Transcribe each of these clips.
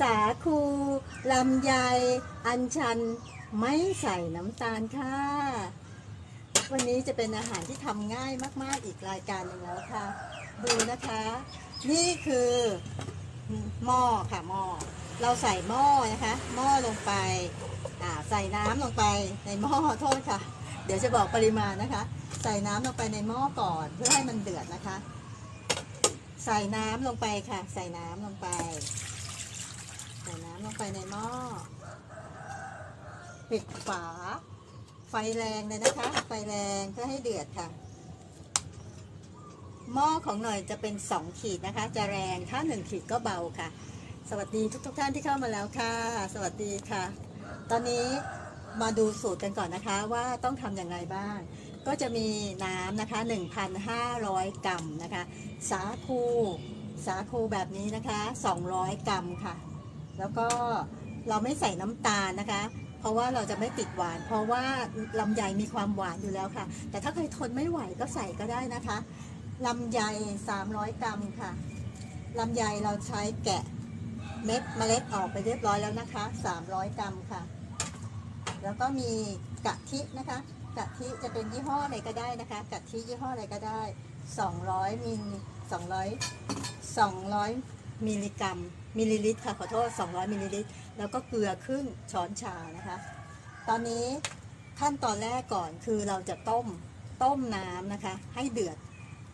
สาคูลำไย อัญชัน ไม่ใส่น้ำตาลค่ะ วันนี้จะเป็นอาหารที่ทำง่ายมาก ๆ อีกรายการหนึ่งแล้วค่ะ ดูนะคะ นี่คือหม้อค่ะหม้อ เราใส่หม้อนะคะ หม้อลงไป อ่า ใส่น้ำลงไปในหม้อโทษค่ะ เดี๋ยวจะบอกปริมาณนะคะ ใส่น้ำลงไปในหม้อก่อนเพื่อให้มันเดือดนะคะ ใส่น้ำลงไปค่ะ ใส่น้ำลงไปำลงไปในหม้อปิดฝา ไฟแรงเลยนะคะ ไฟแรงเพื่อให้เดือดค่ะ หม้อของหน่อยจะเป็น 2 ขีดนะคะ จะแรงถ้า 1 ขีดก็เบาค่ะ สวัสดีทุกๆทท่านที่เข้ามาแล้วค่ะ สวัสดีค่ะ ตอนนี้มาดูสูตรกันก่อนนะคะว่าต้องทำอย่างไรบ้าง ก็จะมีน้ำนะคะ 1,500 กรัมนะคะ สาคูสาคูแบบนี้นะคะ 200 กรัมค่ะ แล้วก็เราไม่ใส่น้ำตาลนะคะ เพราะว่าเราจะไม่ติดหวาน เพราะว่าลำไยมีความหวานอยู่แล้วค่ะ แต่ถ้าใครทนไม่ไหวก็ใส่ก็ได้นะคะลำไย 300 กรัมค่ะลำไยเราใช้แกะเม็ดเมล็ดออกไปเรียบร้อยแล้วนะคะ 300 กรัมค่ะ แล้วก็มีกะทินะคะกะทิจะเป็นยี่ห้ออะไรก็ได้นะคะกะทิยี่ห้ออะไรก็ได้ 200มิล200 200 มิลลิกรัมมิลลิลิตรค่ะขอโทษ 200 มิลลิลิตร แล้วก็เกลือครึ่งช้อนชานะคะ ตอนนี้ขั้นตอนแรกก่อนคือเราจะต้มต้มน้ำนะคะ ให้เดือด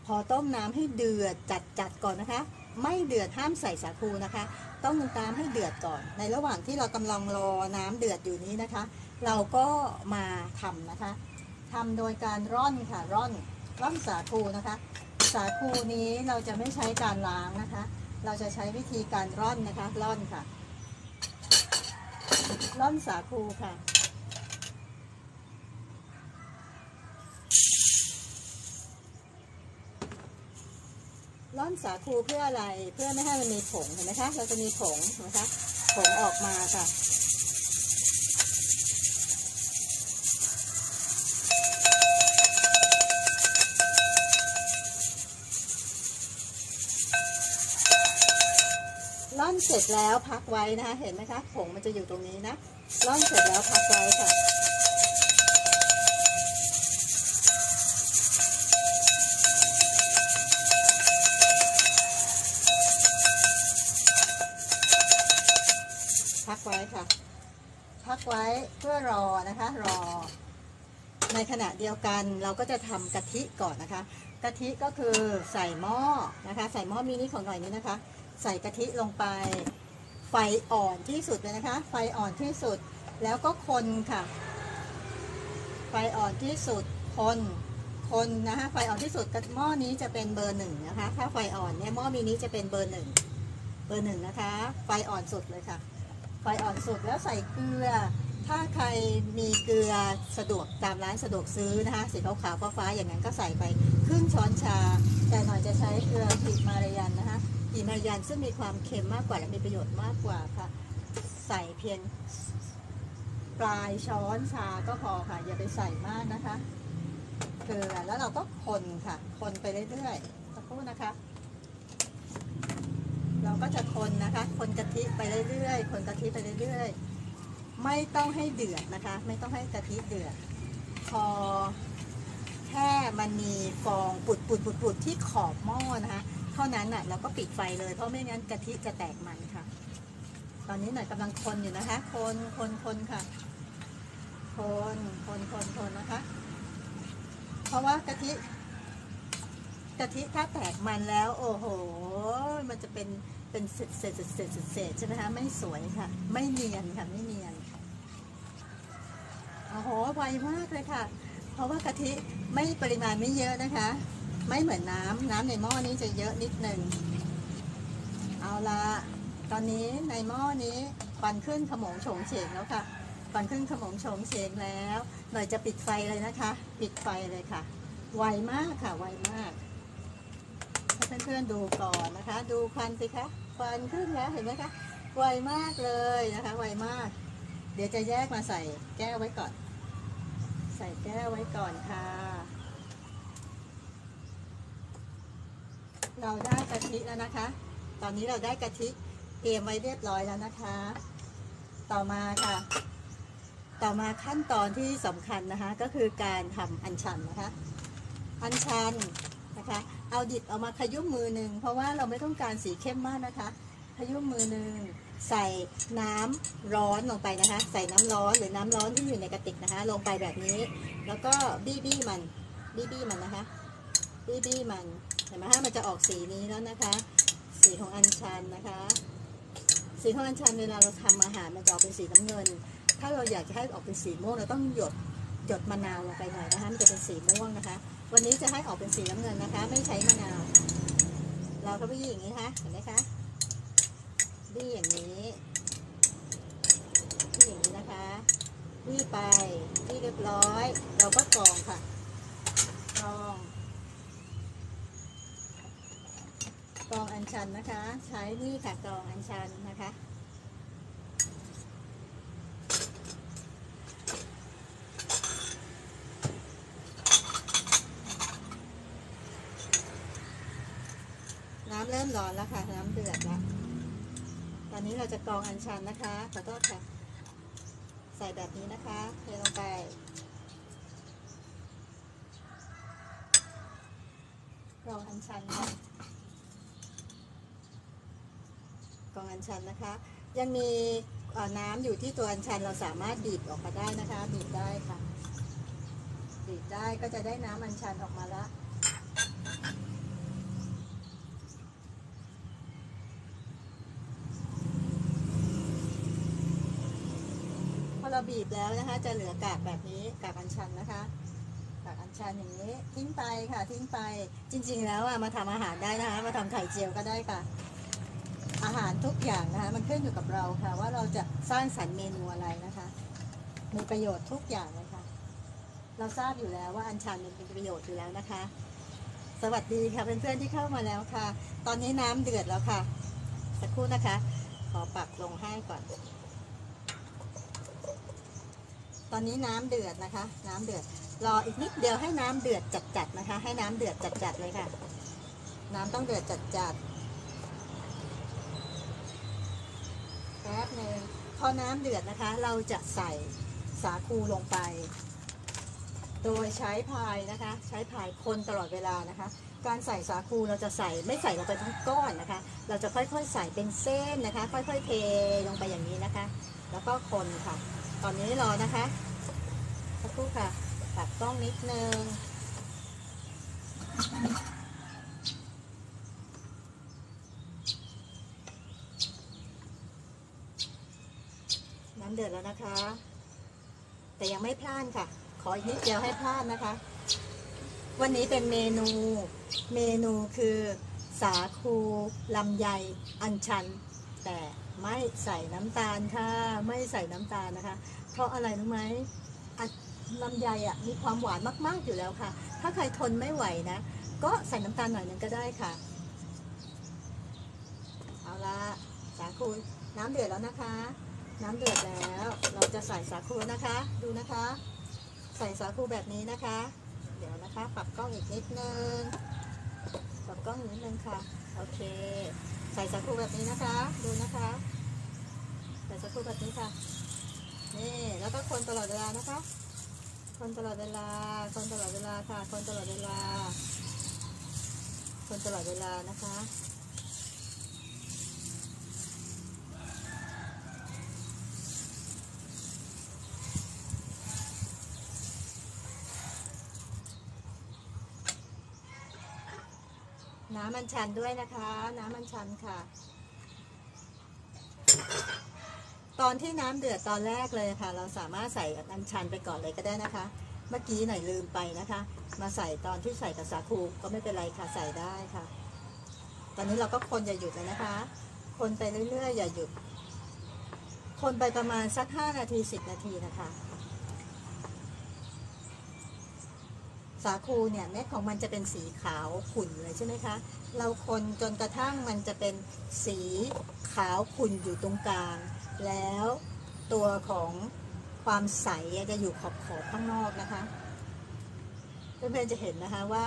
พอต้มน้ำให้เดือดจัดจัดก่อนนะคะ ไม่เดือดห้ามใส่สาคูนะคะ ต้องตามให้เดือดก่อน ในระหว่างที่เรากำลังรอน้ำเดือดอยู่นี้นะคะ เราก็มาทำนะคะทำโดยการร่อนค่ะร่อนร่อนสาคูนะคะ สาคูนี้เราจะไม่ใช้การล้างนะคะ เราจะใช้วิธีการร่อนนะคะ ร่อนค่ะ ร่อนสาคูค่ะร่อนสาคูเพื่ออะไรเพื่อไม่ให้มันมีผงเห็นไหมคะ เราจะมีผงเห็นไหมคะผงออกมาค่ะ สร็จแล้วพักไว้นะคะเห็นไหมคะผงมันจะอยู่ตรงนี้นะร่อนเสร็จแล้วพักไว้ค่ะพักไว้ค่ะพักไว้เพื่อรอนะคะรอ ในขณะเดียวกันเราก็จะทำกะทิก่อนนะคะ กะทิก็คือใส่หม้อนะคะ ใส่หม้อมินิของหน่อยนี้นะคะ ใส่กะทิลงไป ไฟอ่อนที่สุดเลยนะคะ ไฟอ่อนที่สุดแล้วก็คนค่ะ ไฟอ่อนที่สุดคนคนนะคะไฟอ่อนที่สุดกระหม้อนี้จะเป็นเบอร์หนึ่งนะคะ ถ้าไฟอ่อนเนี่ยหม้อมินิจะเป็นเบอร์หนึ่งเบอร์หนึ่งนะคะ ไฟอ่อนสุดเลยค่ะ ไฟอ่อนสุดแล้วใส่เกลือ ถ้าใครมีเกลือสะดวกตามร้านสะดวกซื้อนะคะสีขาวๆฟ้าๆอย่างนั้นก็ใส่ไปครึ่งช้อนชา แต่หน่อยจะใช้เกลือหิดมารยันนะคะ หิมายันซึ่งมีความเค็มมากกว่าและมีประโยชน์มากกว่าค่ะ ใส่เพียงปลายช้อนชาก็พอค่ะ อย่าไปใส่มากนะคะเกลือแล้วเราก็คนค่ะ คนไปเรื่อยๆสักครู่นะคะ เราก็จะคนนะคะ คนกะทิไปเรื่อยๆ คนกะทิไปเรื่อยๆ ไม่ต้องให้เดือดนะคะ ไม่ต้องให้กะทิเดือด พอแค่มันมีฟองปุดปุดปุดปุดที่ขอบหม้อนะคะ เท่านั้นน่ะเราก็ปิดไฟเลยเพราะไม่งั้นกะทิจะแตกมันค่ะ ตอนนี้หน่อยกำลังคนอยู่นะคะ คนคนคนค่ะ คนคนคนคนนะคะ เพราะว่ากะทิกะทิถ้าแตกมันแล้ว โอ้โห มันจะเป็นเป็นเศษเศษเศษเศษเศษเศษใช่ไหมคะไม่สวยค่ะ ไม่เนียนค่ะไม่เนียนโอ้โหไวมากเลยค่ะ เพราะว่ากะทิไม่ปริมาณไม่เยอะนะคะ ไม่เหมือนน้ำน้ำในหม้อนี้จะเยอะนิดหนึ่งเอาละตอนนี้ในหม้อนี้ควันขึ้นขมงโฉงเฉงแล้วค่ะควันขึ้นขมงโฉงเฉงแล้วหน่อยจะปิดไฟเลยนะคะ ปิดไฟเลยค่ะ ไวมากค่ะ ไวมากให้เพื่อนๆดูก่อนนะคะ ดูควันสิคะควันขึ้นแล้วเห็นไหมคะไวมากเลยนะคะ ไวมาก เดี๋ยวจะแยกมาใส่แก้วไว้ก่อน ใส่แก้วไว้ก่อนค่ะ เราได้กะทิแล้วนะคะ ตอนนี้เราได้กะทิเตรียมไว้เรียบร้อยแล้วนะคะ ต่อมาค่ะ ต่อมาขั้นตอนที่สำคัญนะคะ ก็คือการทำอัญชันนะคะ อัญชันนะคะ เอาดิบเอามาขยุ่มมือหนึ่งเพราะว่าเราไม่ต้องการสีเข้มมากนะคะ ขยุ่มมือหนึ่งใส่น้ำร้อนลงไปนะคะ ใส่น้ำร้อนหรือน้ำร้อนที่อยู่ในกระติกนะคะ ลงไปแบบนี้ แล้วก็บี้บี้มันบี้บี้มันนะคะบี้บี้มัน ห็นไหมคะมันจะออกสีนี้แล้วนะคะ สีของอัญชันนะคะ สีของอัญชันเวลาเราทำอาหารมันจะออกเป็นสีน้ำเงิน ถ้าเราอยากจะให้ออกเป็นสีม่วงเราต้องหยดหยดมะนาวลงไปหน่อยนะคะมันจะเป็นสีม่วงนะคะ วันนี้จะให้ออกเป็นสีน้ำเงินนะคะ ไม่ใช้มะนาว เราก็บี้อย่างนี้นะคะเห็นไหมคะบี้อย่างนี้บี้อย่างนี้นะคะบี้ไปบี้เรียบร้อย เราก็กรองค่ะกรอง กองอัญชันนะคะ ใช้นี่ค่ะกองอัญชันนะคะ น้ำเริ่มร้อนแล้วค่ะ น้ำเดือดแล้วตอนนี้เราจะกรองอัญชันนะคะขอโทษค่ะ ใส่แบบนี้นะคะเทลงไปกรองอัญชันค่ะ กองอัญชันนะคะ ยังมีน้ำอยู่ที่ตัวอัญชันเราสามารถบีบออกมาได้นะคะ บีบได้ค่ะ บีบได้ก็จะได้น้ำอัญชันออกมาล้วพอเราบีบแล้วนะคะ จะเหลือกากแบบนี้กากอัญชันนะคะกากอัญชันอย่างนี้ทิ้งไปค่ะทิ้งไปจริง ๆ แล้วอะมาทำอาหารได้นะคะ มาทำไข่เจียวก็ได้ค่ะ หารทุกอย่างนะคะมันขึ้นอยู่กับเราค่ะ ว่าเราจะสร้างสรรค์เมนูอะไรนะคะ มีประโยชน์ทุกอย่างเลยค่ะ เราทราบอยู่แล้วว่าอัญชันมันเป็นประโยชน์อยู่แล้วนะคะ สวัสดีค่ะเพื่อนๆที่เข้ามาแล้วค่ะ ตอนนี้น้ำเดือดแล้วค่ะ สักครู่นะคะ ขอปรับลงให้ก่อน ตอนนี้น้ำเดือดนะคะ น้ำเดือดรออีกนิดเดียวให้น้ำเดือดจัดๆนะคะ ให้น้ำเดือดจัดๆเลยค่ะ น้ำต้องเดือดจัดๆแป๊บหนึ่งพ อน้ำเดือดนะคะ เราจะใส่สาคูลงไป โดยใช้พายนะคะ ใช้พายคนตลอดเวลานะคะ การใส่สาคูเราจะใส่ไม่ใส่ลงไปทั้งก้อนนะคะ เราจะค่อยๆใส่เป็นเส้นนะคะ ค่อยๆเทลงไปอย่างนี้นะคะ แล้วก็คนค่ะ ตอนนี้รอนะคะสักครู่ค่ะ ตัดกล้องนิดนึง เดือดแล้วนะคะ แต่ยังไม่พลาดค่ะ ขออีกนิดเดียวให้พลาดนะคะ วันนี้เป็นเมนู เมนูคือ สาคูลำไย อัญชัน แต่ไม่ใส่น้ำตาลค่ะ ไม่ใส่น้ำตาลนะคะ เพราะอะไรรู้ไหมลำไยอะมีความหวานมาก ๆ อยู่แล้วค่ะ ถ้าใครทนไม่ไหวนะ ก็ใส่น้ำตาลหน่อยนึงก็ได้ค่ะ เอาละสาคูน้ำเดือดแล้วนะคะ น้ำเดือดแล้ว เราจะใส่สาคูนะคะ ดูนะคะ ใส่สาคูแบบนี้นะคะ เดี๋ยวนะคะ ปรับกล้องอีกนิดนึง ปรับกล้องอีกนิดนึงค่ะ โอเค ใส่สาคูแบบนี้นะคะ ดูนะคะ ใส่สาคูแบบนี้ค่ะ นี่ แล้วก็คนตลอดเวลานะคะ คนตลอดเวลา คนตลอดเวลาค่ะ คนตลอดเวลา คนตลอดเวลานะคะ น้ำมันชันด้วยนะคะ น้ำมันชันค่ะ ตอนที่น้ำเดือดตอนแรกเลยค่ะ เราสามารถใส่อัญชันไปก่อนเลยก็ได้นะคะ เมื่อกี้หน่อยลืมไปนะคะ มาใส่ตอนที่ใส่กับสาคูก็ไม่เป็นไรค่ะใส่ได้ค่ะ ตอนนี้เราก็คนอย่าหยุดเลยนะคะ คนไปเรื่อยๆอย่าหยุด คนไปประมาณสักห้านาทีสิบนาทีนะคะ สาคูเนี่ยเม็ดของมันจะเป็นสีขาวขุ่นเลยใช่ไหมคะ เราคนจนกระทั่งมันจะเป็นสีขาวขุ่นอยู่ตรงกลาง แล้วตัวของความใสจะอยู่ขอบขอบๆข้างนอกนะคะเพื่อนๆจะเห็นนะคะว่า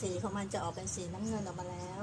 สีของมันจะออกเป็นสีน้ำเงินออกมาแล้ว